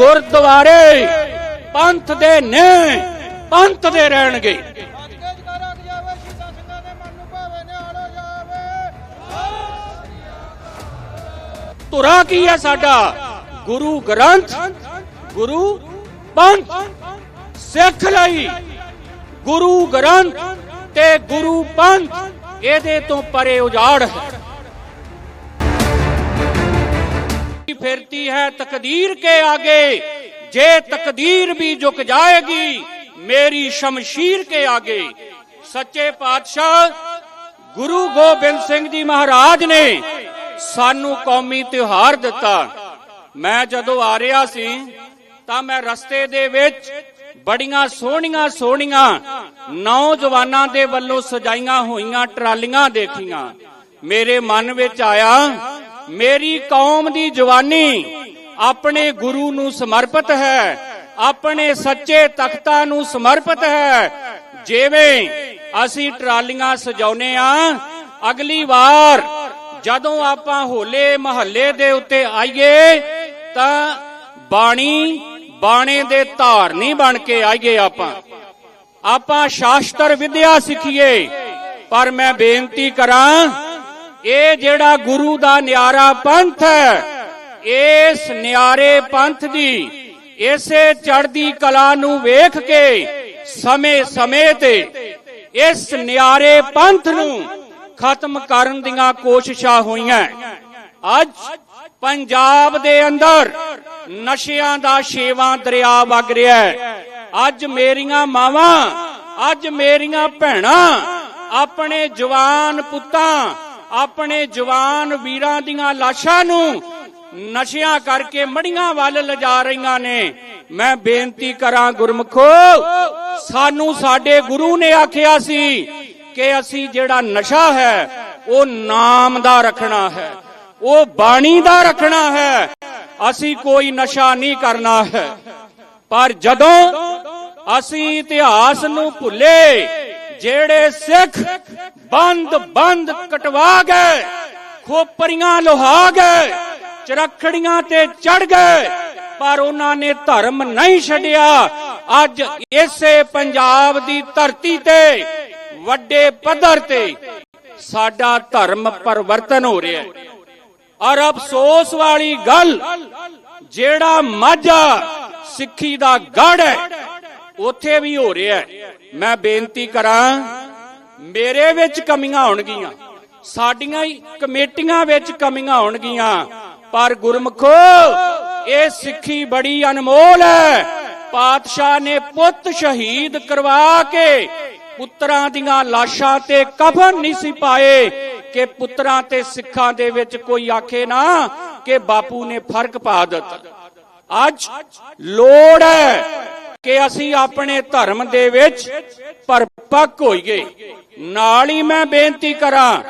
ਗੁਰਦੁਆਰੇ ਪੰਥ ਦੇ ਨੇ, ਪੰਥ ਦੇ ਰਹਿਣਗੇ। ਅੱਜ ਧੁਰਾ ਕੀ ਹੈ ਸਾਡਾ? ਗੁਰੂ ਗ੍ਰੰਥ, ਗੁਰੂ ਪੰਥ। ਸਿੱਖ ਲਈ ਗੁਰੂ ਗ੍ਰੰਥ ਤੇ ਗੁਰੂ ਪੰਥ, ਇਹਦੇ ਤੋਂ ਪਰੇ ਉਜਾੜ ਹੈ। फिरती है तकदीर के आगे जे तकदीर भी झुक जाएगी मेरी शमशीर के आगे सच्चे पातशाह ਗੁਰੂ ਗੋਬਿੰਦ ਸਿੰਘ ਜੀ ਮਹਾਰਾਜ ਨੇ ਸਾਨੂੰ ਕੌਮੀ ਤਿਉਹਾਰ ਦਿੱਤਾ ਮੈਂ ਜਦੋਂ ਆ ਰਿਹਾ ਸੀ ਤਾਂ ਮੈਂ ਰਸਤੇ ਦੇ ਵਿੱਚ ਬੜੀਆਂ ਸੋਹਣੀਆਂ ਸੋਹਣੀਆਂ ਨੌਜਵਾਨਾਂ ਦੇ ਵੱਲੋਂ ਸਜਾਈਆਂ ਹੋਈਆਂ ਟਰਾਲੀਆਂ ਦੇਖੀਆਂ ਮੇਰੇ ਮਨ ਵਿੱਚ ਆਇਆ ਮੇਰੀ ਕੌਮ ਦੀ ਜਵਾਨੀ ਆਪਣੇ ਗੁਰੂ ਨੂੰ ਸਮਰਪਿਤ ਹੈ, ਆਪਣੇ ਸੱਚੇ ਤਖਤਾਂ ਨੂੰ ਸਮਰਪਿਤ ਹੈ। ਜਿਵੇਂ ਅਸੀਂ ਟਰਾਲੀਆਂ ਸਜਾਉਨੇ ਆ, ਅਗਲੀ ਵਾਰ ਜਦੋਂ ਆਪਾਂ ਹੋਲੇ ਮਹੱਲੇ ਦੇ ਉੱਤੇ ਆਈਏ, ਤਾਂ ਬਾਣੀ ਬਾਣੇ ਦੇ ਧਾਰਨੀ ਬਣ ਕੇ ਆਈਏ ਆਪਾਂ। ਆਪਾਂ ਸ਼ਾਸਤਰ ਵਿਦਿਆ ਸਿੱਖੀਏ, ਪਰ ਮੈਂ ਬੇਨਤੀ ਕਰਾਂ ਇਹ ਜਿਹੜਾ ਗੁਰੂ ਦਾ ਨਿਆਰਾ ਪੰਥ ਹੈ, ਇਸ ਨਿਆਰੇ ਪੰਥ ਦੀ ਇਸੇ ਚੜ੍ਹਦੀ ਕਲਾ ਨੂੰ ਵੇਖ ਕੇ ਸਮੇਂ ਸਮੇਂ ਤੇ ਇਸ ਨਿਆਰੇ ਪੰਥ ਨੂੰ ਖਤਮ ਕਰਨ ਦੀਆਂ ਕੋਸ਼ਿਸ਼ਾਂ ਹੋਈਆਂ। ਅੱਜ ਪੰਜਾਬ ਦੇ ਅੰਦਰ ਨਸ਼ਿਆਂ ਦਾ ਛੇਵਾਂ ਦਰਿਆ ਵਗ ਰਿਹਾ ਹੈ। ਅੱਜ ਮੇਰੀਆਂ ਮਾਵਾਂ, ਅੱਜ ਮੇਰੀਆਂ ਭੈਣਾਂ, ਆਪਣੇ ਜਵਾਨ ਪੁੱਤਾਂ ਆਪਣੇ ਜਵਾਨ ਵੀਰਾਂ ਦੀਆਂ ਲਾਸ਼ਾਂ ਨੂੰ ਨਸ਼ਿਆਂ ਕਰਕੇ ਮੜੀਆਂ ਵੱਲ ਲਿਜਾ ਰਹੀਆਂ ਨੇ। ਮੈਂ ਬੇਨਤੀ ਕਰਾਂ ਗੁਰਮਖੋ, ਸਾਨੂੰ ਸਾਡੇ ਗੁਰੂ ਨੇ ਆਖਿਆ ਸੀ ਕਿ ਅਸੀਂ ਜਿਹੜਾ ਨਸ਼ਾ ਹੈ, ਉਹ ਨਾਮ ਦਾ ਰੱਖਣਾ ਹੈ, ਉਹ ਬਾਣੀ ਦਾ ਰੱਖਣਾ ਹੈ, ਅਸੀਂ ਕੋਈ ਨਸ਼ਾ ਨਹੀਂ ਕਰਨਾ ਹੈ। ਪਰ ਜਦੋਂ ਅਸੀਂ ਇਤਿਹਾਸ ਨੂੰ ਭੁੱਲੇ ਜਿਹੜੇ ਸਿੱਖ ਬੰਦ ਬੰਦ ਕਟਵਾ ਗਏ, ਖੋਪਰੀਆਂ ਲੋਹਾ ਗਏ, ਚਰਖੜੀਆਂ ਤੇ ਚੜ ਗਏ, ਪਰ ਉਹਨਾਂ ਨੇ ਧਰਮ ਨਹੀਂ ਛੱਡਿਆ। ਅੱਜ ਇਸੇ ਪੰਜਾਬ ਦੀ ਧਰਤੀ ਤੇ, ਵੱਡੇ ਪੱਧਰ ਤੇ ਸਾਡਾ ਧਰਮ ਪਰਿਵਰਤਨ ਹੋ ਰਿਹਾ ਹੈ। ਔਰ ਅਫਸੋਸ ਵਾਲੀ ਗੱਲ, ਜਿਹੜਾ ਮਾਝਾ ਸਿੱਖੀ ਦਾ ਗੜ ਹੈ। ਉੱਥੇ ਵੀ ਹੋ ਰਿਹਾ ਮੈਂ ਬੇਨਤੀ ਕਰਾਂ, ਮੇਰੇ ਵਿੱਚ ਕਮੀਆਂ ਹੋਣਗੀਆਂ ਸਾਡੀਆਂ ਹੀ ਕਮੇਟੀਆਂ ਵਿੱਚ ਕਮੀਆਂ ਹੋਣਗੀਆਂ ਪਰ ਗੁਰਮਖੋ, ਇਹ ਸਿੱਖੀ ਬੜੀ ਅਨਮੋਲ ਹੈ। ਪਾਤਸ਼ਾਹ ਨੇ ਪੁੱਤ ਸ਼ਹੀਦ ਕਰਵਾ ਕੇ ਪੁੱਤਰਾਂ ਦੀਆਂ ਲਾਸ਼ਾਂ ਤੇ ਕਫਨ ਨਹੀਂ ਸੀ ਪਾਏ ਕਿ ਪੁੱਤਰਾਂ ਤੇ ਸਿੱਖਾਂ ਦੇ ਵਿੱਚ ਕੋਈ ਆਖੇ ਨਾ ਕਿ ਬਾਪੂ ਨੇ ਫ਼ਰਕ ਪਾ ਦਿੱਤਾ। ਅੱਜ ਲੋੜ ਹੈ ਕਿ ਅਸੀਂ ਆਪਣੇ ਧਰਮ ਦੇ ਵਿੱਚ ਪਰਪੱਕ ਹੋਈਏ। ਨਾਲ ਹੀ ਮੈਂ ਬੇਨਤੀ ਕਰਾਂ,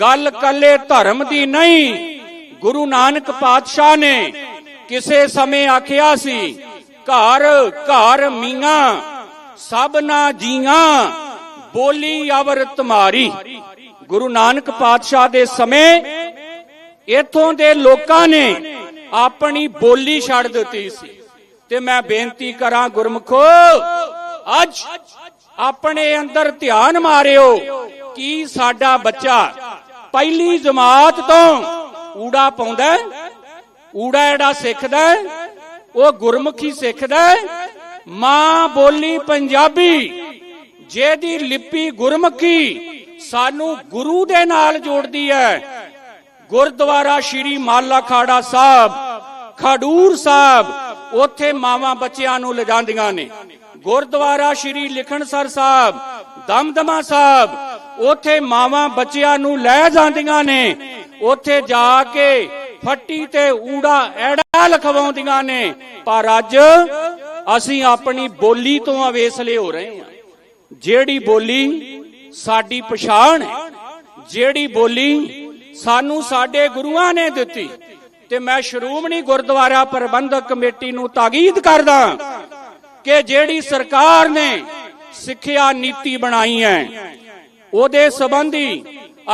ਗੱਲ ਕੱਲੇ ਧਰਮ ਦੀ ਨਹੀਂ, ਗੁਰੂ ਨਾਨਕ ਪਾਤਸ਼ਾਹ ਨੇ ਕਿਸੇ ਸਮੇਂ ਆਖਿਆ ਸੀ, ਘਰ ਘਰ ਮੀਆਂ ਸਭਨਾ ਜੀਆਂ, ਬੋਲੀ ਅਵਰ ਤੁਮਾਰੀ। ਗੁਰੂ ਨਾਨਕ ਪਾਤਸ਼ਾਹ ਦੇ ਸਮੇਂ ਇਥੋਂ ਦੇ ਲੋਕਾਂ ਨੇ ਆਪਣੀ ਬੋਲੀ ਛੱਡ ਦਿੱਤੀ ਸੀ। ਤੇ ਮੈਂ ਬੇਨਤੀ ਕਰਾਂ ਗੁਰਮਖੋ, ਅੱਜ ਆਪਣੇ ਅੰਦਰ ਧਿਆਨ ਮਾਰਿਓ ਕੀ ਸਾਡਾ ਬੱਚਾ ਪਹਿਲੀ ਜਮਾਤ ਤੋਂ ਊੜਾ ਪਾਉਂਦਾ ਊੜਾ ਜਿਹੜਾ ਸਿੱਖਦਾ ਉਹ ਗੁਰਮੁਖੀ ਸਿੱਖਦਾ ਮਾਂ ਬੋਲੀ ਪੰਜਾਬੀ, ਜਿਹਦੀ ਲਿਪੀ ਗੁਰਮੁਖੀ ਸਾਨੂੰ ਗੁਰੂ ਦੇ ਨਾਲ ਜੋੜਦੀ ਹੈ। ਗੁਰਦੁਆਰਾ ਸ਼੍ਰੀ ਮਾਲਾ ਖਾੜਾ ਸਾਹਿਬ, ਖਡੂਰ ਸਾਹਿਬ ਉੱਥੇ ਮਾਵਾਂ ਬੱਚਿਆਂ ਨੂੰ ਲਿਜਾਂਦੀਆਂ ਨੇ। ਗੁਰਦੁਆਰਾ ਸ਼੍ਰੀ ਲਿਖਣਸਰ ਸਾਹਿਬ, ਦਮਦਮਾ ਸਾਹਿਬ, ਉੱਥੇ ਮਾਵਾਂ ਬੱਚਿਆਂ ਨੂੰ ਲੈ ਜਾਂਦੀਆਂ ਨੇ। ਉੱਥੇ ਜਾ ਕੇ ਫੱਟੀ ਤੇ ਊੜਾ ਐੜਾ ਲਖਵਾਉਂਦੀਆਂ ਨੇ। ਪਰ ਅੱਜ ਅਸੀਂ ਆਪਣੀ ਬੋਲੀ ਤੋਂ ਅਵੇਸਲੇ ਹੋ ਰਹੇ ਹਾਂ। ਜਿਹੜੀ ਬੋਲੀ ਸਾਡੀ ਪਛਾਣ ਹੈ, ਜਿਹੜੀ ਬੋਲੀ ਸਾਨੂੰ ਸਾਡੇ ਗੁਰੂਆਂ ਨੇ ਦਿੱਤੀ। ਤੇ ਮੈਂ ਸ਼੍ਰੋਮਣੀ ਗੁਰਦੁਆਰਾ ਪ੍ਰਬੰਧਕ ਕਮੇਟੀ ਨੂੰ ਤਾਕੀਦ ਕਰਦਾ ਕਿ ਜਿਹੜੀ ਸਰਕਾਰ ਨੇ ਸਿੱਖਿਆ ਨੀਤੀ ਬਣਾਈ ਹੈ, ਉਹਦੇ ਸੰਬੰਧੀ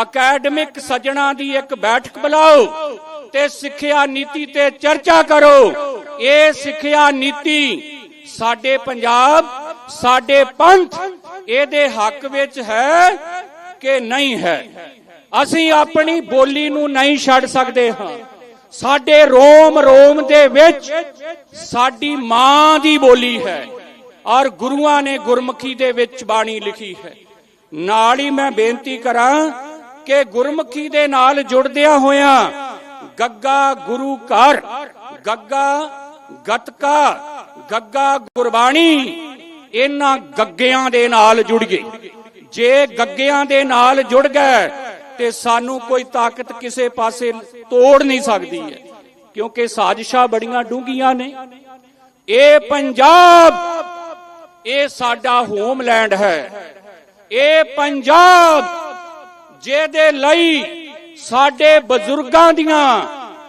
ਅਕੈਡਮਿਕ ਸੱਜਣਾ ਦੀ ਇੱਕ ਬੈਠਕ ਬੁਲਾਓ ਤੇ ਸਿੱਖਿਆ ਨੀਤੀ ਤੇ ਚਰਚਾ ਕਰੋ। ਇਹ ਸਿੱਖਿਆ ਨੀਤੀ ਸਾਡੇ ਪੰਜਾਬ, ਸਾਡੇ ਪੰਥ, ਇਹਦੇ ਹੱਕ ਵਿੱਚ ਹੈ ਕਿ ਨਹੀਂ ਹੈ? ਅਸੀਂ ਆਪਣੀ ਬੋਲੀ ਨੂੰ ਨਹੀਂ ਛੱਡ ਸਕਦੇ ਹਾਂ। ਸਾਡੇ ਰੋਮ ਰੋਮ ਦੇ ਵਿੱਚ ਸਾਡੀ ਮਾਂ ਦੀ ਬੋਲੀ ਹੈ ਔਰ ਗੁਰੂਆਂ ਨੇ ਗੁਰਮੁਖੀ ਦੇ ਵਿੱਚ ਬਾਣੀ ਲਿਖੀ ਹੈ। ਨਾਲ ਹੀ ਮੈਂ ਬੇਨਤੀ ਕਰਾਂ ਕਿ ਗੁਰਮੁਖੀ ਦੇ ਨਾਲ ਜੁੜਦਿਆਂ ਹੋਇਆਂ ਗੱਗਾ ਗੁਰੂ ਘਰ, ਗੱਗਾ ਗਤਕਾ, ਗੱਗਾ ਗੁਰਬਾਣੀ ਇਹਨਾਂ ਗੱਗਿਆਂ ਦੇ ਨਾਲ ਜੁੜ ਗਏ। ਜੇ ਗੱਗਿਆਂ ਦੇ ਨਾਲ ਜੁੜ ਗਏ ਤੇ ਸਾਨੂੰ ਕੋਈ ਤਾਕਤ ਕਿਸੇ ਪਾਸੇ ਤੋੜ ਨਹੀਂ ਸਕਦੀ ਹੈ। ਕਿਉਂਕਿ ਸਾਜ਼ਿਸ਼ਾਂ ਬੜੀਆਂ ਡੂੰਘੀਆਂ ਨੇ। ਇਹ ਪੰਜਾਬ ਇਹ ਸਾਡਾ ਹੋਮਲੈਂਡ ਹੈ। ਇਹ ਪੰਜਾਬ, ਜਿਹਦੇ ਲਈ ਸਾਡੇ ਬਜ਼ੁਰਗਾਂ ਦੀਆਂ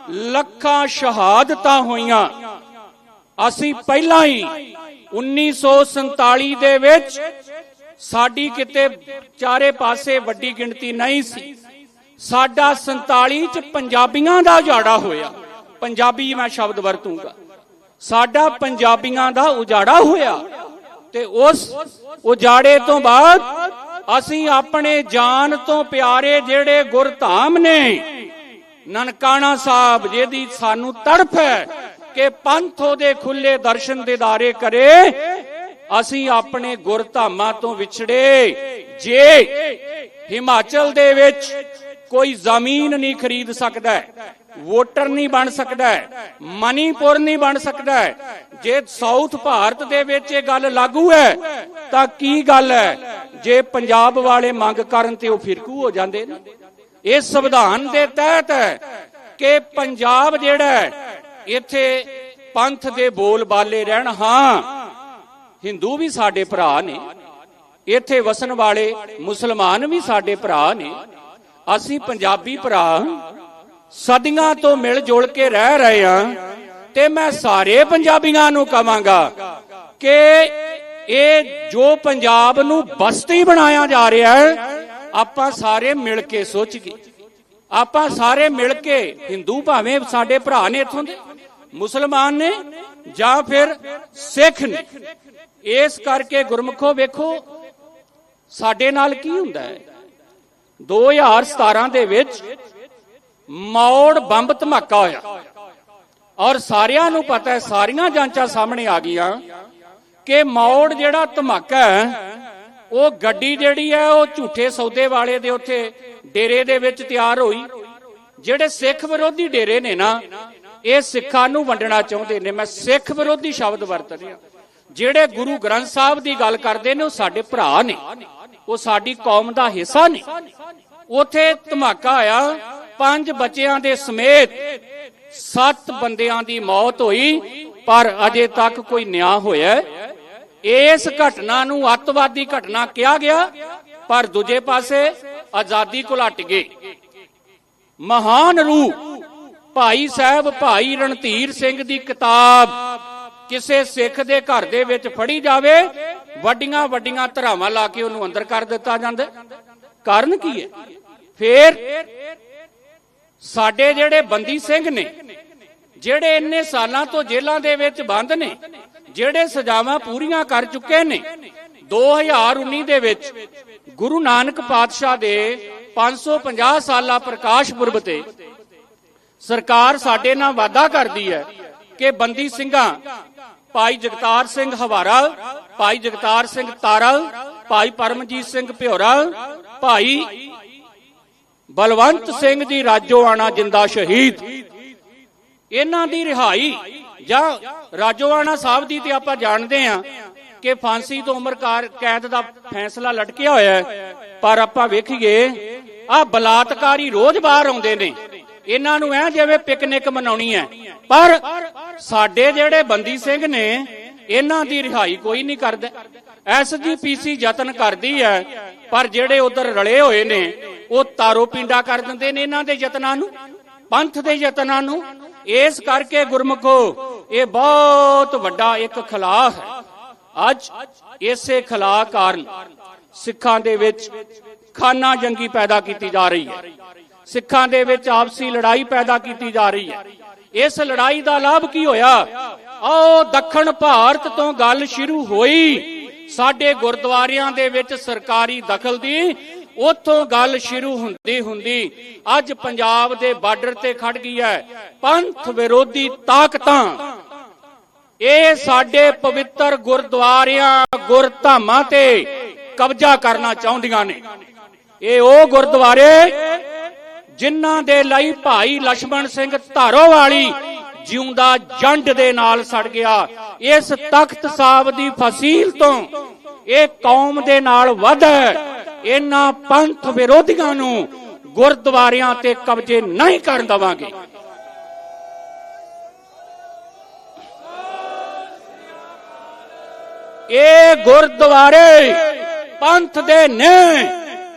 ਲੱਖਾਂ ਸ਼ਹਾਦਤਾਂ ਹੋਈਆਂ। ਅਸੀਂ ਪਹਿਲਾਂ ਹੀ 1947 ਦੇ ਵਿੱਚ ਸਾਡੀ ਕਿਤੇ ਚਾਰੇ ਪਾਸੇ ਵੱਡੀ ਗਿਣਤੀ ਨਹੀਂ ਸੀ। ਸਾਡਾ 47 ਚ ਪੰਜਾਬੀਆਂ ਦਾ ਉਜਾੜਾ ਹੋਇਆ। ਪੰਜਾਬੀ ਮੈਂ ਸ਼ਬਦ ਵਰਤੂੰਗਾ। ਸਾਡਾ ਪੰਜਾਬੀਆਂ ਦਾ ਉਜਾੜਾ ਹੋਇਆ ਤੇ ਉਸ ਉਜਾੜੇ ਤੋਂ ਬਾਅਦ ਅਸੀਂ ਆਪਣੇ ਜਾਨ ਤੋਂ ਪਿਆਰੇ ਜਿਹੜੇ ਗੁਰਧਾਮ ਨੇ, ਨਨਕਾਣਾ ਸਾਹਿਬ, ਜਿਹਦੀ ਸਾਨੂੰ ਤੜਫ ਹੈ ਕਿ ਪੰਥ ਉਹਦੇ ਖੁੱਲੇ ਦਰਸ਼ਨ ਦਿਦਾਰੇ ਕਰੇ ਅਸੀਂ ਆਪਣੇ ਗੁਰਧਾਮਾਂ ਤੋਂ ਵਿਛੜੇ। ਜੇ ਹਿਮਾਚਲ ਦੇ ਵਿੱਚ ਕੋਈ ਜ਼ਮੀਨ ਨਹੀਂ ਖਰੀਦ ਸਕਦਾ ਵੋਟਰ ਨਹੀਂ ਬਣ ਸਕਦਾ ਮਨੀਪੁਰ ਨਹੀਂ ਬਣ ਸਕਦਾ ਜੇ ਸਾਊਥ ਭਾਰਤ ਦੇ ਵਿੱਚ ਇਹ ਗੱਲ ਲਾਗੂ ਹੈ, ਤਾਂ ਕੀ ਗੱਲ ਹੈ? ਜੇ ਪੰਜਾਬ ਵਾਲੇ ਮੰਗ ਕਰਨ ਤੇ ਉਹ ਫਿਰਕੂ ਹੋ ਜਾਂਦੇ ਨੇ। ਇਹ ਸੰਵਿਧਾਨ ਦੇ ਤਹਿਤ ਹੈ ਕਿ ਪੰਜਾਬ ਜਿਹੜਾ ਇੱਥੇ ਪੰਥ ਦੇ ਬੋਲ ਬਾਲੇ ਰਹਿਣ। ਹਾਂ ਹਿੰਦੂ ਵੀ ਸਾਡੇ ਭਰਾ ਨੇ, ਇੱਥੇ ਵਸਣ ਵਾਲੇ ਮੁਸਲਮਾਨ ਵੀ ਸਾਡੇ ਭਰਾ ਨੇ, ਅਸੀਂ ਪੰਜਾਬੀ ਭਰਾ ਸਦੀਆਂ ਤੋਂ ਮਿਲ ਜੁਲ ਕੇ ਰਹਿ ਰਹੇ ਹਾਂ ਤੇ ਮੈਂ ਸਾਰੇ ਪੰਜਾਬੀਆਂ ਨੂੰ ਕਵਾਂਗਾ ਕਿ ਇਹ ਜੋ ਪੰਜਾਬ ਨੂੰ ਬਸਤੀ ਬਣਾਇਆ ਜਾ ਰਿਹਾ ਹੈ, ਆਪਾਂ ਸਾਰੇ ਮਿਲ ਕੇ ਸੋਚੀਏ ਆਪਾਂ ਸਾਰੇ ਮਿਲ ਕੇ ਹਿੰਦੂ ਭਾਵੇਂ ਸਾਡੇ ਭਰਾ ਨੇ ਇੱਥੋਂ ਦੇ, ਮੁਸਲਮਾਨ ਨੇ ਜਾਂ ਫਿਰ ਸਿੱਖ ਨੇ। ਇਸ ਕਰਕੇ ਗੁਰਮਖੋ ਵੇਖੋ, ਸਾਡੇ ਨਾਲ ਕੀ ਹੁੰਦਾ ਹੈ? 2017 ਦੇ ਵਿੱਚ ਮੌੜ ਬੰਬ ਧਮਾਕਾ ਹੋਇਆ। ਔਰ ਸਾਰਿਆਂ ਨੂੰ ਪਤਾ ਹੈ, ਸਾਰੀਆਂ ਜਾਂਚਾਂ ਸਾਹਮਣੇ ਆ ਗਈਆਂ ਕਿ ਮੌੜ ਜਿਹੜਾ ਧਮਾਕਾ ਹੈ, ਉਹ ਗੱਡੀ ਜਿਹੜੀ ਹੈ, ਉਹ ਝੂਠੇ ਸੌਦੇ ਵਾਲੇ ਦੇ ਉੱਥੇ ਡੇਰੇ ਦੇ ਵਿੱਚ ਤਿਆਰ ਹੋਈ। ਜਿਹੜੇ ਸਿੱਖ ਵਿਰੋਧੀ ਡੇਰੇ ਨੇ ਨਾ, ਇਹ ਸਿੱਖਾਂ ਨੂੰ ਵੰਡਣਾ ਚਾਹੁੰਦੇ ਨੇ। ਮੈਂ ਸਿੱਖ ਵਿਰੋਧੀ ਸ਼ਬਦ ਵਰਤ ਰਿਹਾ ਜਿਹੜੇ ਗੁਰੂ ਗ੍ਰੰਥ ਸਾਹਿਬ ਦੀ ਗੱਲ ਕਰਦੇ ਨੇ, ਉਹ ਸਾਡੇ ਭਰਾ ਨੇ। ਉਹ ਸਾਡੀ ਕੌਮ ਦਾ ਹਿੱਸਾ ਨੇ। ਉਥੇ ਧਮਾਕਾ ਆਇਆ, ਪੰਜ ਬੱਚਿਆਂ ਦੇ ਸਮੇਤ ਸੱਤ ਬੰਦਿਆਂ ਦੀ ਮੌਤ ਹੋਈ, ਪਰ ਅਜੇ ਤੱਕ ਕੋਈ ਨਿਆਂ ਹੋਇਆ। ਇਸ ਘਟਨਾ ਨੂੰ ਅੱਤਵਾਦੀ ਘਟਨਾ ਕਿਹਾ ਗਿਆ, ਪਰ ਦੂਜੇ ਪਾਸੇ ਆਜ਼ਾਦੀ ਘੁਲਟ ਗਏ। ਮਹਾਨ ਰੂਹ, ਭਾਈ ਸਾਹਿਬ ਭਾਈ ਰਣਧੀਰ ਸਿੰਘ ਦੀ ਕਿਤਾਬ ਕਿਸੇ ਸਿੱਖ ਦੇ ਘਰ ਦੇ ਵਿੱਚ ਫੜੀ ਜਾਵੇ, ਵੱਡੀਆਂ ਵੱਡੀਆਂ ਧਰਾਵਾਂ ਲਾ ਕੇ ਉਹਨੂੰ ਅੰਦਰ ਕਰ ਦਿੱਤਾ ਜਾਂਦਾ। ਕਾਰਨ ਕੀ ਹੈ? ਫੇਰ ਸਾਡੇ ਜਿਹੜੇ ਬੰਦੀ ਸਿੰਘ ਨੇ, ਜਿਹੜੇ ਇੰਨੇ ਸਾਲਾਂ ਤੋਂ ਜੇਲ੍ਹਾਂ ਦੇ ਵਿੱਚ ਬੰਦ ਨੇ, ਜਿਹੜੇ ਸਜ਼ਾਵਾਂ ਪੂਰੀਆਂ ਕਰ ਚੁੱਕੇ ਨੇ 2019 ਦੇ ਵਿੱਚ ਗੁਰੂ ਨਾਨਕ ਪਾਤਸ਼ਾਹ ਦੇ 550 ਸਾਲਾ ਪ੍ਰਕਾਸ਼ ਪੁਰਬ ਤੇ ਸਰਕਾਰ ਸਾਡੇ ਨਾਲ ਵਾਅਦਾ ਕਰਦੀ ਹੈ ਕਿ ਬੰਦੀ ਸਿੰਘਾਂ, ਭਾਈ ਜਗਤਾਰ ਸਿੰਘ ਹਵਾਰਾ, ਭਾਈ ਜਗਤਾਰ ਸਿੰਘ ਤਾਰਾ, ਭਾਈ ਪਰਮਜੀਤ ਸਿੰਘ ਭਿਓਰਾ, ਭਾਈ ਬਲਵੰਤ ਸਿੰਘ ਦੀ ਰਾਜੋਆਣਾ ਜਿੰਦਾ ਸ਼ਹੀਦ। ਇਹਨਾਂ ਦੀ ਰਿਹਾਈ ਜਾਂ ਰਾਜੋਆਣਾ ਸਾਹਿਬ ਦੀ ਤੇ ਆਪਾਂ ਜਾਣਦੇ ਹਾਂ ਕਿ ਫਾਂਸੀ ਤੋਂ ਉਮਰ ਕਾਰ- ਕੈਦ ਦਾ ਫੈਸਲਾ ਲਟਕਿਆ ਹੋਇਆ ਹੈ। ਪਰ ਆਪਾਂ ਵੇਖੀਏ ਆ ਬਲਾਤਕਾਰੀ ਰੋਜ਼ ਬਾਹਰ ਆਉਂਦੇ ਨੇ। ਇਹਨਾਂ ਨੂੰ ਐ ਜਿਵੇਂ ਪਿਕਨਿਕ ਮਨਾਉਣੀ ਹੈ। ਪਰ ਸਾਡੇ ਜਿਹੜੇ ਬੰਦੀ ਸਿੰਘ ਨੇ, ਇਹਨਾਂ ਦੀ ਰਿਹਾਈ ਕੋਈ ਨਹੀਂ ਕਰਦਾ। ਐਸਜੀਪੀਸੀ ਯਤਨ ਕਰਦੀ ਹੈ, ਪਰ ਜਿਹੜੇ ਉਧਰ ਰਲੇ ਹੋਏ ਨੇ, ਉਹ ਤਾਰੋ ਪਿੰਡਾ ਕਰ ਦਿੰਦੇ ਨੇ ਇਹਨਾਂ ਦੇ ਯਤਨਾਂ ਨੂੰ, ਪੰਥ ਦੇ ਯਤਨਾਂ ਨੂੰ। ਇਸ ਕਰਕੇ ਗੁਰਮਖੋ, ਇਹ ਬਹੁਤ ਵੱਡਾ ਇੱਕ ਖਲਾਅ ਹੈ। ਅੱਜ ਇਸੇ ਖਲਾਅ ਕਾਰਨ ਸਿੱਖਾਂ ਦੇ ਵਿੱਚ ਖਾਨਾ ਜੰਗੀ ਪੈਦਾ ਕੀਤੀ ਜਾ ਰਹੀ ਹੈ। ਸਿੱਖਾਂ ਦੇ ਵਿੱਚ ਆਪਸੀ ਲੜਾਈ ਪੈਦਾ ਕੀਤੀ ਜਾ ਰਹੀ ਹੈ। ਇਸ ਲੜਾਈ ਦਾ ਲਾਭ ਕੀ ਹੋਇਆ? ਆਓ, ਦੱਖਣ ਭਾਰਤ ਤੋਂ ਗੱਲ ਸ਼ੁਰੂ ਹੋਈ। ਸਾਡੇ ਗੁਰਦੁਆਰਿਆਂ ਦੇ ਵਿੱਚ ਸਰਕਾਰੀ ਦਖਲ ਦੀ, ਉੱਥੋਂ ਗੱਲ ਸ਼ੁਰੂ ਹੁੰਦੀ ਹੁੰਦੀ, ਅੱਜ ਪੰਜਾਬ ਦੇ ਬਾਰਡਰ ਤੇ ਖੜ ਗਈ ਹੈ। ਪੰਥ ਵਿਰੋਧੀ ਤਾਕਤਾਂ। ਇਹ ਸਾਡੇ ਪਵਿੱਤਰ ਗੁਰਦੁਆਰਿਆਂ, ਗੁਰਧਾਮਾਂ ਤੇ ਕਬਜ਼ਾ ਕਰਨਾ ਚਾਹੁੰਦੀਆਂ ਨੇ। ਇਹ ਉਹ ਗੁਰਦੁਆਰੇ ਜਿਨ੍ਹਾਂ ਦੇ ਲਈ ਭਾਈ ਲక్ష్మణ ਸਿੰਘ ਧਾਰੋ ਵਾਲੀ ਜਿਉਂਦਾ ਜੰਡ ਦੇ ਨਾਲ ਸੜ ਗਿਆ। ਇਸ ਤਖਤ ਸਾਹਿਬ ਦੀ ਫਸੀਲ ਤੋਂ ਇਹ ਕੌਮ ਦੇ ਨਾਲ ਵੱਧ ਇਹਨਾਂ ਪੰਥ ਵਿਰੋਧੀਆਂ ਨੂੰ ਗੁਰਦੁਆਰਿਆਂ ਤੇ ਕਬਜ਼ੇ ਨਹੀਂ ਕਰਨ ਦਵਾਂਗੇ। ਇਹ ਗੁਰਦੁਆਰੇ ਪੰਥ ਦੇ ਨੇ,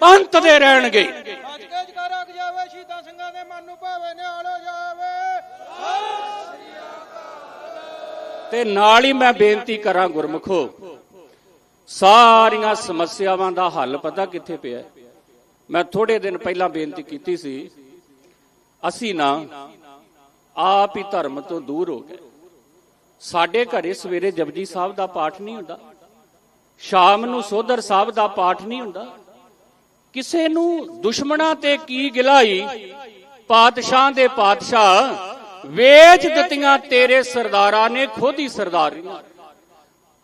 ਪੰਥ ਦੇ ਰਹਿਣਗੇ। ਭਾਵੇ ਨਿਹਾਲ ਜਾਵੇ। ਤੇ ਨਾਲ ਹੀ ਮੈਂ ਬੇਨਤੀ ਕਰਾਂ ਗੁਰਮਖੋ, ਸਾਰੀਆਂ ਸਮੱਸਿਆਵਾਂ ਦਾ ਹੱਲ ਪਤਾ ਕਿੱਥੇ ਪਿਆ ਮੈਂ ਥੋੜੇ ਦਿਨ ਪਹਿਲਾਂ ਬੇਨਤੀ ਕੀਤੀ ਸੀ, ਅਸੀਂ ਨਾ ਆਪ ਹੀ ਧਰਮ ਤੋਂ ਦੂਰ ਹੋ ਗਏ। ਸਾਡੇ ਘਰੇ ਸਵੇਰੇ ਜਪਜੀ ਸਾਹਿਬ ਦਾ ਪਾਠ ਨਹੀਂ ਹੁੰਦਾ, ਸ਼ਾਮ ਨੂੰ ਸੋਧਰ ਸਾਹਿਬ ਦਾ ਪਾਠ ਨਹੀਂ ਹੁੰਦਾ। ਕਿਸੇ ਨੂੰ ਦੁਸ਼ਮਣਾਂ ਤੇ ਕੀ ਗਿਲਾਈ ਪਾਤਸ਼ਾਹ ਦੇ ਪਾਤਸ਼ਾਹ, ਵੇਚ ਦਿੱਤੀਆਂ ਤੇਰੇ ਸਰਦਾਰਾਂ ਨੇ ਖੁਦ ਹੀ ਸਰਦਾਰੀਆਂ।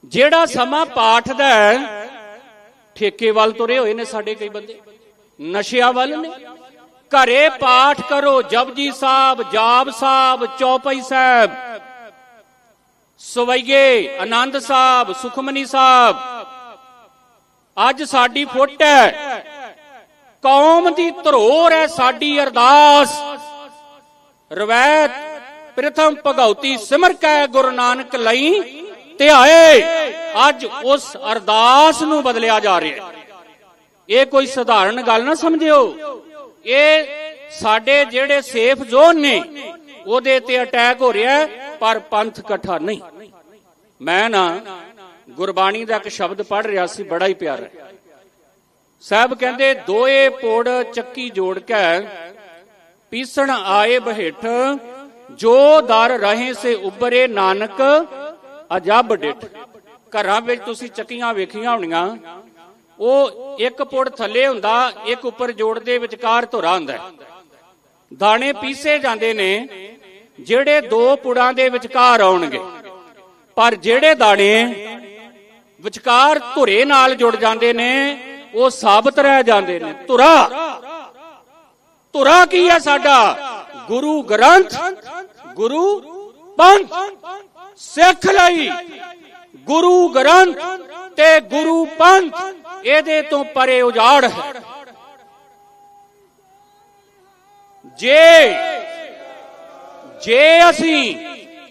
ਜਿਹੜਾ ਸਮਾਂ ਪਾਠ ਦਾ ਠੇਕੇ ਵੱਲ ਤੁਰੇ ਹੋਏ ਨੇ ਸਾਡੇ ਕਈ ਬੰਦੇ। ਨਸ਼ਿਆਂ ਵੱਲ ਨੇ। ਘਰੇ ਪਾਠ ਕਰੋ, ਜਪਜੀ ਸਾਹਿਬ, ਜਾਪ ਸਾਹਿਬ, ਚੌਪਈ ਸਾਹਿਬ। ਸਵਈਏ, ਆਨੰਦ ਸਾਹਿਬ, ਸੁਖਮਨੀ ਸਾਹਿਬ। ਅੱਜ ਸਾਡੀ ਫੁੱਟ ਹੈ। ਕੌਮ ਦੀ ਧਰੋਰ ਹੈ ਸਾਡੀ ਅਰਦਾਸ। ਰਵੈਤ ਪ੍ਰਥਮ ਭਗਉਤੀ ਸਿਮਰ ਕੈ ਗੁਰੂ ਨਾਨਕ ਲਈ ਧਿਆਏ ਅੱਜ ਉਸ ਅਰਦਾਸ ਨੂੰ ਬਦਲਿਆ ਜਾ ਰਿਹਾ। ਹੈ ਇਹ ਕੋਈ ਸਧਾਰਨ ਗੱਲ ਨਾ ਸਮਝਿਓ। ਇਹ ਸਾਡੇ ਜਿਹੜੇ ਸੇਫ ਜ਼ੋਨ ਨੇ, ਉਹਦੇ ਤੇ ਅਟੈਕ ਹੋ ਰਿਹਾ, ਪਰ ਪੰਥ ਇਕੱਠਾ ਨਹੀਂ। ਮੈਂ ਨਾ ਗੁਰਬਾਣੀ ਦਾ ਇੱਕ ਸ਼ਬਦ ਪੜ੍ਹ ਰਿਹਾ ਸੀ, ਬੜਾ ਹੀ ਪਿਆਰਾ। ਸਾਹਿਬ ਕਹਿੰਦੇ, ਦੋਏ ਪੋੜ ਚੱਕੀ ਜੋੜ ਕੇ ਪੀਸਣ ਆਏ ਬਹਿਠ, ਜੋ ਦਰ ਰਹੇ ਸੇ ਉਬਰੇ ਨਾਨਕ, ਅਜਬ ਡਿਠ। ਘਰਾਂ ਵਿੱਚ ਤੁਸੀਂ ਚੱਕੀਆਂ ਵੇਖੀਆਂ ਹੋਣੀਆਂ, ਉਹ ਇੱਕ ਪੁੜ ਥੱਲੇ ਹੁੰਦਾ, ਇੱਕ ਉੱਪਰ ਜੋੜ ਦੇ ਵਿਚਕਾਰ ਧੁਰਾ ਹੁੰਦਾ ਦਾਣੇ ਪੀਸੇ ਜਾਂਦੇ ਨੇ, ਜਿਹੜੇ ਦੋ ਪੁੜਾਂ ਦੇ ਵਿਚਕਾਰ ਆਉਣਗੇ। ਪਰ ਜਿਹੜੇ ਦਾਣੇ ਵਿਚਕਾਰ ਧੁਰੇ ਨਾਲ ਜੁੜ ਜਾਂਦੇ ਨੇ ਉਹ ਸਾਬਤ ਰਹਿ ਜਾਂਦੇ ਨੇ। ਧੁਰਾ। ਧੁਰਾ ਕੀ ਹੈ ਸਾਡਾ? ਗੁਰੂ ਗ੍ਰੰਥ, ਗੁਰੂ ਪੰਥ। ਸਿੱਖ ਲਈ ਗੁਰੂ ਗ੍ਰੰਥ ਤੇ ਗੁਰੂ ਪੰਥ। ਇਹਦੇ ਤੋਂ ਪਰੇ ਉਜਾੜ ਹੈ। ਜੇ ਜੇ ਅਸੀਂ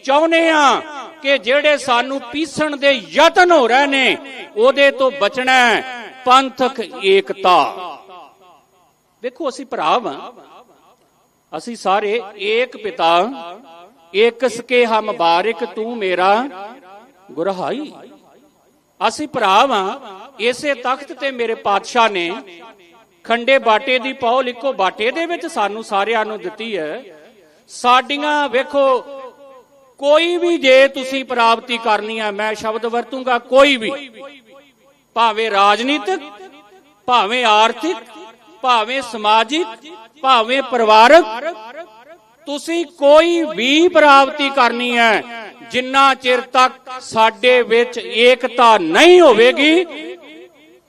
ਚਾਹੁੰਦੇ ਆ ਕਿ ਜਿਹੜੇ ਸਾਨੂੰ ਪੀਸਣ ਦੇ ਯਤਨ ਹੋ ਰਹੇ ਨੇ, ਉਹਦੇ ਤੋਂ ਬਚਣਾ ਹੈ। ਪੰਥਕ ਏਕਤਾ। ਵੇਖੋ, ਅਸੀਂ ਭਰਾ ਵਾਂ। ਅਸੀਂ ਸਾਰੇ ਏਕ ਪਿਤਾ। ਏਕ ਸਕੇ ਹਮ ਬਾਰਿਕ ਤੂੰ ਮੇਰਾ ਗੁਰਹਾਈ। ਅਸੀਂ ਭਰਾ ਵਾਂ। ਇਸੇ ਤਖਤ ਤੇ ਮੇਰੇ ਪਾਤਸ਼ਾਹ ਨੇ ਖੰਡੇ ਬਾਟੇ ਦੀ ਪੌਲ ਇੱਕੋ ਬਾਟੇ ਦੇ ਵਿੱਚ ਸਾਨੂੰ ਸਾਰਿਆਂ ਨੂੰ ਦਿੱਤੀ ਹੈ। ਸਾਡੀਆਂ, ਵੇਖੋ, ਕੋਈ ਵੀ ਜੇ ਤੁਸੀਂ ਪ੍ਰਾਪਤੀ ਕਰਨੀ ਹੈ, ਮੈਂ ਸ਼ਬਦ ਵਰਤੂੰਗਾ, ਕੋਈ ਵੀ। ਭਾਵੇਂ ਰਾਜਨੀਤਿਕ, ਭਾਵੇਂ ਆਰਥਿਕ, ਭਾਵੇਂ ਸਮਾਜਿਕ, ਭਾਵੇਂ ਪਰਿਵਾਰਕ, ਤੁਸੀਂ ਕੋਈ ਵੀ ਪ੍ਰਾਪਤੀ ਕਰਨੀ ਹੈ, ਜਿੰਨਾ ਚਿਰ ਤੱਕ ਸਾਡੇ ਵਿੱਚ ਏਕਤਾ ਨਹੀਂ ਹੋਵੇਗੀ,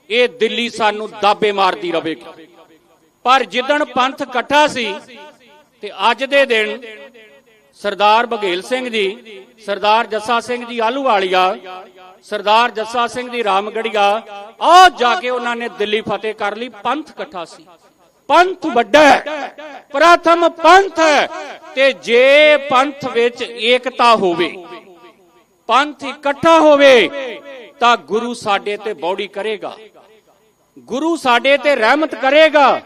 ਇਹ ਦਿੱਲੀ ਸਾਨੂੰ ਦਾਬੇ ਮਾਰਦੀ ਰਹੇਗੀ। ਪਰ ਜਿੱਦਣ ਪੰਥ ਇਕੱਠਾ ਸੀ, ਤੇ ਅੱਜ ਦੇ ਦਿਨ ਸਰਦਾਰ ਬਘੇਲ ਸਿੰਘ ਜੀ, ਸਰਦਾਰ ਜੱਸਾ ਸਿੰਘ ਜੀ ਆਲੂ ਵਾਲੀਆ ਸਰਦਾਰ ਜੱਸਾ ਸਿੰਘ ਦੀ ਰਾਮਗੜੀਆ ਆ ਜਾ ਕੇ ਉਹਨਾਂ ਨੇ ਦਿੱਲੀ ਫਤਿਹ ਕਰ ਲਈ, ਪੰਥ ਇਕੱਠਾ ਸੀ। ਪੰਥ ਵੱਡਾ ਹੈ, ਪ੍ਰਥਮ ਪੰਥ ਹੈ, ਤੇ ਜੇ ਪੰਥ ਵਿੱਚ ਏਕਤਾ ਹੋਵੇ, ਪੰਥ ਇਕੱਠਾ ਹੋਵੇ, ਤਾਂ ਗੁਰੂ ਸਾਡੇ ਤੇ ਬੌੜੀ ਕਰੇਗਾ। ਗੁਰੂ ਸਾਡੇ ਤੇ ਰਹਿਮਤ ਕਰੇਗਾ,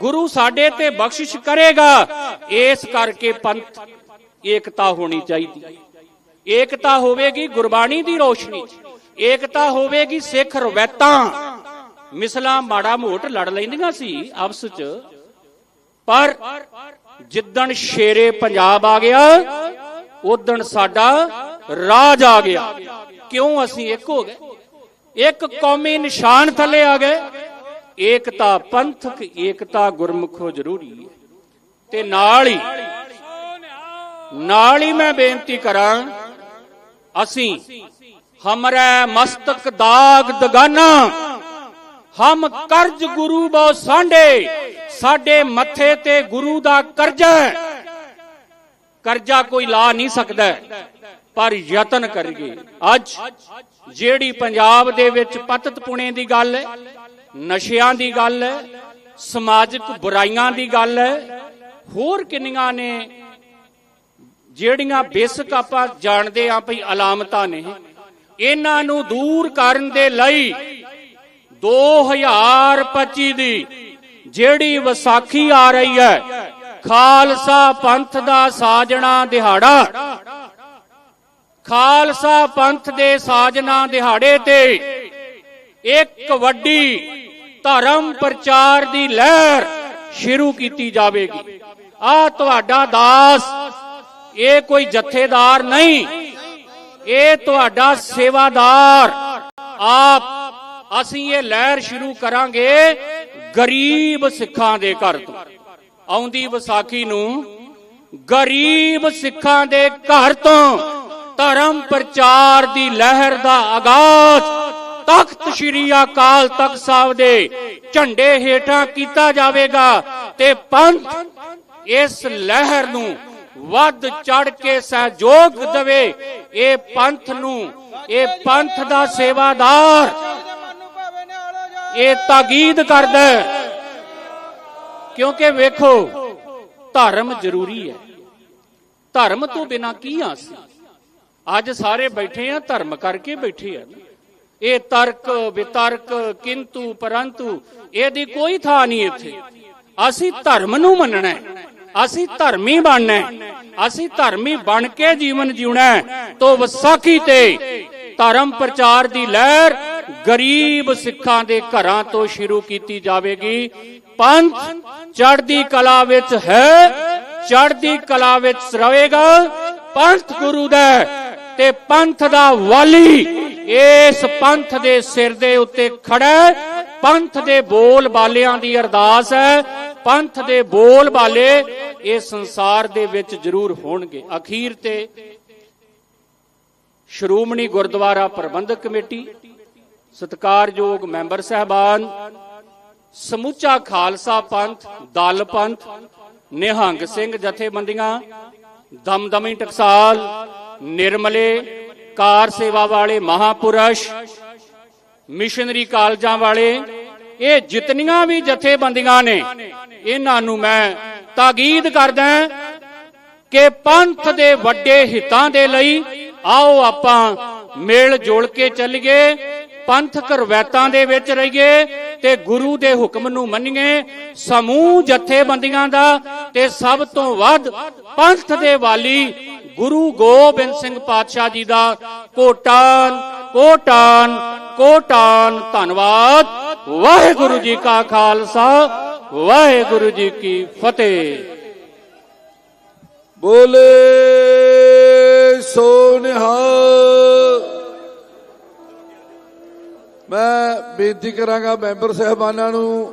ਗੁਰੂ ਸਾਡੇ ਤੇ ਬਖਸ਼ਿਸ਼ ਕਰੇਗਾ, ਇਸ ਕਰਕੇ ਪੰਥ ਏਕਤਾ ਹੋਣੀ ਚਾਹੀਦੀ। ਏਕਤਾ ਹੋਵੇਗੀ ਗੁਰਬਾਣੀ ਦੀ ਰੋਸ਼ਨੀ, ਏਕਤਾ ਹੋਵੇਗੀ ਸਿੱਖ ਰਵੈਤਾਂ। ਮਿਸਲਾਂ ਮਾੜਾ ਮੋਟ ਲੜ ਲੈਂਦੀਆਂ ਸੀ ਆਪਸ 'ਚ, ਪਰ ਜਿੱਦਣ ਸ਼ੇਰੇ ਪੰਜਾਬ ਆ ਗਿਆ ਉਦਣ ਸਾਡਾ ਰਾਜ ਆ ਗਿਆ। ਕਿਉਂ ਅਸੀਂ ਇੱਕ ਹੋ ਗਏ? ਇੱਕ ਕੌਮੀ ਨਿਸ਼ਾਨ ਥੱਲੇ ਆ ਗਏ। ਏਕਤਾ ਪੰਥਕ, ਏਕਤਾ ਗੁਰਮੁਖੋ ਜ਼ਰੂਰੀ ਹੈ। ਤੇ ਨਾਲ ਹੀ ਨਾਲ ਹੀ ਮੈਂ ਬੇਨਤੀ ਕਰਾਂ ਅਸੀਂ ਹਮਰੇ ਮਸਤਕ ਦਾਗ ਦਗਾਨਾ। ਹਮ ਕਰਜ ਗੁਰੂ ਬੋ ਸਾਂਢੇ। ਸਾਡੇ ਮੱਥੇ ਤੇ ਗੁਰੂ ਦਾ ਕਰਜ਼ਾ ਕਰਜ਼ਾ ਕੋਈ ਲਾ ਨਹੀਂ ਸਕਦਾ। ਪਰ ਯਤਨ ਕਰੀਏ। ਅੱਜ ਜਿਹੜੀ ਪੰਜਾਬ ਦੇ ਵਿੱਚ ਪਤਤ ਪੁਣੇ ਦੀ ਗੱਲ ਹੈ, ਨਸ਼ਿਆਂ ਦੀ ਗੱਲ ਹੈ, ਸਮਾਜਿਕ ਬੁਰਾਈਆਂ ਦੀ ਗੱਲ ਹੈ, ਹੋਰ ਕਿੰਨੀਆਂ ਨੇ ਜਿਹੜੀਆਂ ਬੇਸਿਕ ਆਪਾਂ ਜਾਣਦੇ ਆਂ ਭਈ ਅਲਾਮਤਾਂ ਨੇ, ਇਹਨਾਂ ਨੂੰ ਦੂਰ ਕਰਨ ਦੇ ਲਈ 2025 ਦੀ ਜਿਹੜੀ ਵਿਸਾਖੀ ਆ ਰਹੀ ਹੈ, ਖਾਲਸਾ ਪੰਥ ਦਾ ਸਾਜਣਾ ਦਿਹਾੜਾ, ਖਾਲਸਾ ਪੰਥ ਦੇ ਸਾਜਣਾ ਦਿਹਾੜੇ ਤੇ ਇੱਕ ਵੱਡੀ ਧਰਮ ਪ੍ਰਚਾਰ ਦੀ ਲਹਿਰ ਸ਼ੁਰੂ ਕੀਤੀ ਜਾਵੇਗੀ। ਆ ਤੁਹਾਡਾ ਦਾਸ ਇਹ ਕੋਈ ਜਥੇਦਾਰ ਨਹੀਂ। ਇਹ ਤੁਹਾਡਾ ਸੇਵਾਦਾਰ। ਆਪ, ਅਸੀਂ ਇਹ ਲਹਿਰ ਸ਼ੁਰੂ ਕਰਾਂਗੇ ਗਰੀਬ ਸਿੱਖਾਂ ਦੇ ਘਰ ਤੋਂ। ਆਉਂਦੀ ਵਿਸਾਖੀ ਨੂੰ ਗਰੀਬ ਸਿੱਖਾਂ ਦੇ ਘਰ ਤੋਂ ਧਰਮ ਪ੍ਰਚਾਰ ਦੀ ਲਹਿਰ ਦਾ ਆਗਾਜ਼ ਤਖਤ ਸ੍ਰੀ ਅਕਾਲ ਤਖਤ ਸਾਹਿਬ ਦੇ ਝੰਡੇ ਹੇਠਾਂ ਕੀਤਾ ਜਾਵੇਗਾ ਤੇ ਪੰਥ ਇਸ ਲਹਿਰ ਨੂੰ ਵੱਧ ਚੜ ਕੇ ਸਹਿਯੋਗ ਦੇਵੇ। ਇਹ ਪੰਥ ਨੂੰ, ਇਹ ਪੰਥ ਦਾ ਸੇਵਾਦਾਰ। ਇਹ ਤਾਕੀਦ ਕਰਦਾ ਕਿਉਂਕਿ ਵੇਖੋ, ਧਰਮ ਜ਼ਰੂਰੀ ਹੈ। ਧਰਮ ਤੋਂ ਬਿਨਾ ਕੀ ਆਸ ਅੱਜ ਸਾਰੇ ਬੈਠੇ ਆ, ਧਰਮ ਕਰਕੇ ਬੈਠੇ ਆ ਇਹ ਤਰਕ, ਵਿਤਰਕ, ਕਿੰਤੂ, ਪਰੰਤੂ, ਇਹਦੀ ਕੋਈ ਥਾਂ ਨਹੀਂ ਇੱਥੇ। ਅਸੀਂ ਧਰਮ ਨੂੰ ਮੰਨਣਾ ਹੈ। ਅਸੀਂ ਧਰਮੀ ਬਣਨਾ ਹੈ। ਅਸੀਂ ਧਰਮੀ ਬਣ ਕੇ ਜੀਵਨ ਜਿਉਣਾ ਤੋ ਵਿਸਾਖੀ ਤੇ ਧਰਮ ਪ੍ਰਚਾਰ ਦੀ ਲਹਿਰ ਗਰੀਬ ਸਿੱਖਾਂ ਦੇ ਘਰਾਂ ਤੋਂ ਸ਼ੁਰੂ ਕੀਤੀ ਜਾਵੇਗੀ। ਪੰਥ ਚੜ੍ਹਦੀ ਕਲਾ ਵਿੱਚ ਹੈ, ਚੜ੍ਹਦੀ ਕਲਾ ਵਿੱਚ ਰਹੇਗਾ। ਪੰਥ ਗੁਰੂ ਦਾ ਤੇ ਪੰਥ ਦਾ ਵਾਲੀ ਇਸ ਪੰਥ ਦੇ ਸਿਰ ਦੇ ਉੱਤੇ ਖੜਾ ਪੰਥ ਦੇ ਬੋਲ ਬਾਲਿਆਂ ਦੀ ਅਰਦਾਸ ਹੈ। ਪੰਥ ਦੇ ਬੋਲ ਬਾਲੇ ਇਹ ਸੰਸਾਰ ਦੇ ਵਿੱਚ ਜ਼ਰੂਰ ਹੋਣਗੇ। ਅਖੀਰ ਤੇ ਸ਼੍ਰੋਮਣੀ ਗੁਰਦੁਆਰਾ ਪ੍ਰਬੰਧਕ ਕਮੇਟੀ, ਸਤਿਕਾਰਯੋਗ ਮੈਂਬਰ ਸਹਿਬਾਨ, ਸਮੁੱਚਾ ਖਾਲਸਾ ਪੰਥ, ਦਲ ਪੰਥ, ਨਿਹੰਗ ਸਿੰਘ ਜਥੇਬੰਦੀਆਂ, ਦਮਦਮੀ ਟਕਸਾਲ, ਨਿਰਮਲੇ, ਕਾਰ ਸੇਵਾ ਵਾਲੇ ਮਹਾਪੁਰਸ਼, ਮਿਸ਼ਨਰੀ ਕਾਲਜਾਂ ਵਾਲੇ, ਇਹ ਜਿਤਨੀਆਂ ਵੀ ਜਥੇਬੰਦੀਆਂ ਨੇ ਇਹਨਾਂ ਨੂੰ ਮੈਂ ਤਾਕੀਦ ਕਰਦਾ ਕਿ ਪੰਥ ਦੇ ਵੱਡੇ ਹਿੱਤਾਂ ਦੇ ਲਈ ਆਓ ਆਪਾਂ ਮਿਲ ਜੁਲ ਕੇ ਚੱਲੀਏ ਪੰਥਕ ਰਵੈਤਾਂ ਦੇ ਵਿੱਚ ਰਹੀਏ ਤੇ ਗੁਰੂ ਦੇ ਹੁਕਮ ਨੂੰ ਮੰਨੀਏ, ਸਮੂਹ ਜਥੇਬੰਦੀਆਂ ਦਾ ਤੇ ਸਭ ਤੋਂ ਵੱਧ ਪੰਥ ਦੇ ਵਾਲੀ ਗੁਰੂ ਗੋਬਿੰਦ ਸਿੰਘ ਪਾਤਸ਼ਾਹ ਜੀ ਦਾ ਕੋਟਾਨ ਕੋਟਾਨ ਕੋਟਾਨ, ਧੰਨਵਾਦ। ਵਾਹਿਗੁਰੂ ਜੀ ਕਾ ਖਾਲਸਾ, ਵਾਹਿਗੁਰੂ ਜੀ ਕੀ ਫਤਿਹ। ਬੋਲੇ ਸੋ ਨਿਹਾਲ ਮੈਂ ਬੇਨਤੀ ਕਰਾਂਗਾ ਮੈਂਬਰ ਸਹਿਬਾਨਾਂ ਨੂੰ